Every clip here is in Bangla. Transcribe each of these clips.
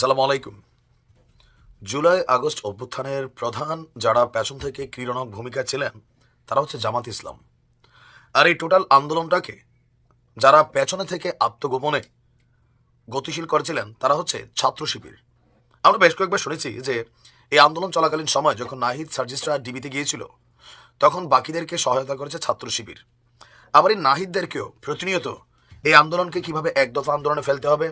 সালাম আলাইকুম। জুলাই আগস্ট অভ্যুত্থানের প্রধান যারা পেছন থেকে ক্রীড়নক ভূমিকা ছিলেন, তারা হচ্ছে জামাত ইসলাম। আর এই টোটাল আন্দোলনটাকে যারা পেছনে থেকে আত্মগোপনে গতিশীল করেছিলেন, তারা হচ্ছে ছাত্র শিবির। আমরা বেশ কয়েকবার শুনেছি যে এই আন্দোলন চলাকালীন সময় যখন নাহিদ সার্জিস্টরা ডিবিতে গিয়েছিল, তখন বাকিদেরকে সহায়তা করেছে ছাত্র শিবির। আবার এই নাহিদদেরকেও প্রতিনিয়ত এই আন্দোলনকে কীভাবে এক দফা আন্দোলনে ফেলতে হবে,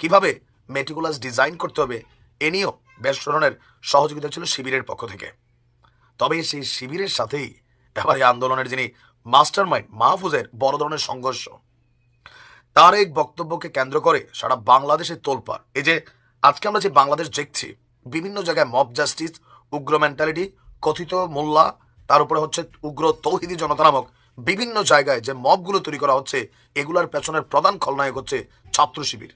কীভাবে মেটিকুলাস ডিজাইন করতে হবে, এ নিয়েও বেশ ধরনের সহযোগিতা ছিল শিবিরের পক্ষ থেকে। তবে সেই শিবিরের সাথেই এবার এই আন্দোলনের যিনি মাস্টার মাইন্ড মাহফুজের বড় ধরনের সংঘর্ষ, তার এক বক্তব্যকে কেন্দ্র করে সারা বাংলাদেশের তোলপাড়। এই যে আজকে আমরা যে বাংলাদেশ দেখছি, বিভিন্ন জায়গায় মব জাস্টিস উগ্র মেন্টালিটি কথিত মোল্লা, তার উপরে হচ্ছে উগ্র তৌহিদি জনতা নামক বিভিন্ন জায়গায় যে মবগুলো তৈরি করা হচ্ছে, এগুলার পেছনের প্রধান খলনায়ক হচ্ছে ছাত্র শিবির।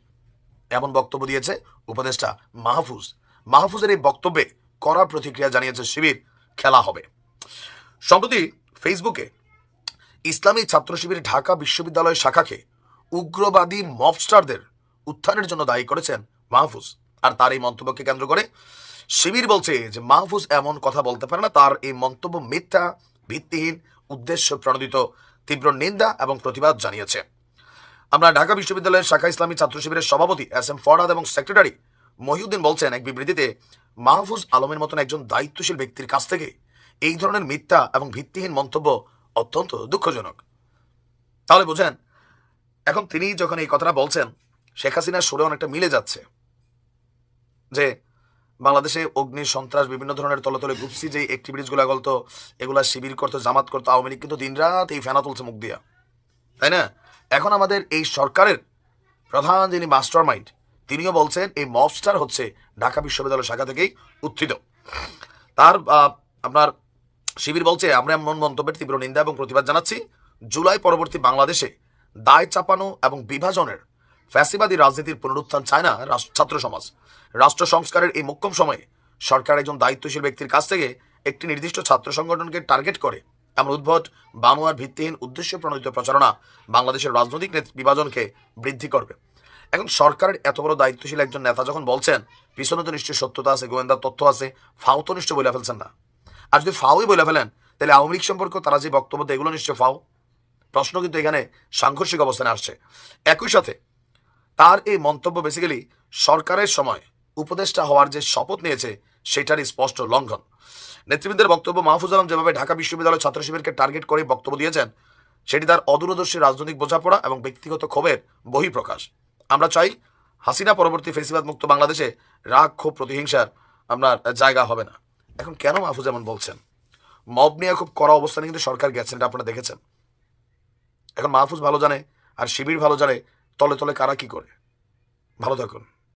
এমন বক্তব্য দিয়েছে উপদেষ্টা মাহফুজ। মাহফুজের এই বক্তব্যে কড়া প্রতিক্রিয়া জানিয়েছে শিবির, খেলা হবে। সম্প্রতি ফেসবুকে ইসলামী ছাত্র শিবির ঢাকা বিশ্ববিদ্যালয় শাখাকে উগ্রবাদী মবস্টারদের উত্থানের জন্য দায়ী করেছেন মাহফুজ। আর তার এই মন্তব্যকে কেন্দ্র করে শিবির বলছে যে মাহফুজ এমন কথা বলতে পারে না, তার এই মন্তব্য মিথ্যা, ভিত্তিহীন উদ্দেশ্য প্রণোদিত তীব্র নিন্দা এবং প্রতিবাদ জানিয়েছে। আমরা ঢাকা বিশ্ববিদ্যালয়ের শাখা ইসলামী ছাত্র শিবিরের সভাপতি এস এম ফরহাদ এবং সেক্রেটারি মহিউদ্দিন বলছেন, এক বিবৃতিতে মাহফুজ আলমের মতন একজন দায়িত্বশীল ব্যক্তির কাছ থেকে এই ধরনের মিথ্যা এবং ভিত্তিহীন মন্তব্য অত্যন্ত দুঃখজনক। তাহলে বোঝেন, এখন তিনি যখন এই কথাটা বলছেন, শেখ হাসিনার সুরে অনেকটা মিলে যাচ্ছে যে বাংলাদেশে অগ্নি, সন্ত্রাস, বিভিন্ন ধরনের তলতলে তলে গুপসি যে অ্যাক্টিভিটিসগুলো গলতো, এগুলা শিবির করতো, জামাত করতো, আওয়ামী লীগ, কিন্তু দিনরাত এই ফেনা তুলছে মুখ দিয়া। তাই না? এখন আমাদের এই সরকারের প্রধান যিনি মাস্টার মাইন্ড তিনিও বলছেন এই মবস্টার হচ্ছে ঢাকা বিশ্ববিদ্যালয় শাখা থেকেই উত্থিত। তার আপনার শিবির বলছে, আমরা এমন মন্তব্যের তীব্র নিন্দা এবং প্রতিবাদ জানাচ্ছি। জুলাই পরবর্তী বাংলাদেশে দায় চাপানো এবং বিভাজনের ফ্যাসিবাদী রাজনীতির পুনরুত্থান চায় না ছাত্র সমাজ। রাষ্ট্র সংস্কারের এই মোক্ষম সময়ে সরকার একজন দায়িত্বশীল ব্যক্তির কাছ থেকে একটি নির্দিষ্ট ছাত্র সংগঠনকে টার্গেট করে এমন উদ্ভট বানোয়ার ভিত্তিহীন উদ্দেশ্য প্রণোদিত প্রচারণা বাংলাদেশের রাজনৈতিক নেত- বিভাজনকে বৃদ্ধি করবে। এখন সরকারের এত বড় দায়িত্বশীল একজন নেতা যখন বলছেন, পিছনে তো নিশ্চয়ই সত্যতা আছে, গোয়েন্দার তথ্য আছে, ফাও তো নিশ্চয় বলে ফেলছেন না। আর যদি ফাওই বলে ফেলেন, তাহলে আওয়ামী লীগ সম্পর্ক তারা যে বক্তব্য এগুলো নিশ্চয় ফাও? প্রশ্ন কিন্তু এখানে সাংঘর্ষিক অবস্থানে আসছে। একই সাথে তার এই মন্তব্য বেসিক্যালি সরকারের সময় উপদেষ্টা হওয়ার যে শপথ নিয়েছে সেটারই স্পষ্ট লঙ্ঘন। নেতৃবৃন্দের বক্তব্য মাহফুজ আলম যেভাবে ঢাকা বিশ্ববিদ্যালয় ছাত্র শিবিরকে টার্গেট করে বক্তব্য দিয়েছেন, সেটি তার অদূরদর্শী রাজনৈতিক বোঝাপড়া এবং ব্যক্তিগত ক্ষোভের বহিঃপ্রকাশ। আমরা চাই হাসিনা পরবর্তী ফেসিবাদ মুক্ত বাংলাদেশে রাগ, ক্ষোভ, প্রতিহিংসার আপনার জায়গা হবে না। এখন কেন মাহফুজ এমন বলছেন? মব নিয়ে খুব কড়া অবস্থানে কিন্তু সরকার গেছেন, এটা আপনারা দেখেছেন। এখন মাহফুজ ভালো জানে আর শিবির ভালো জানে তলে তলে কারা কি করে। ভালো থাকুন।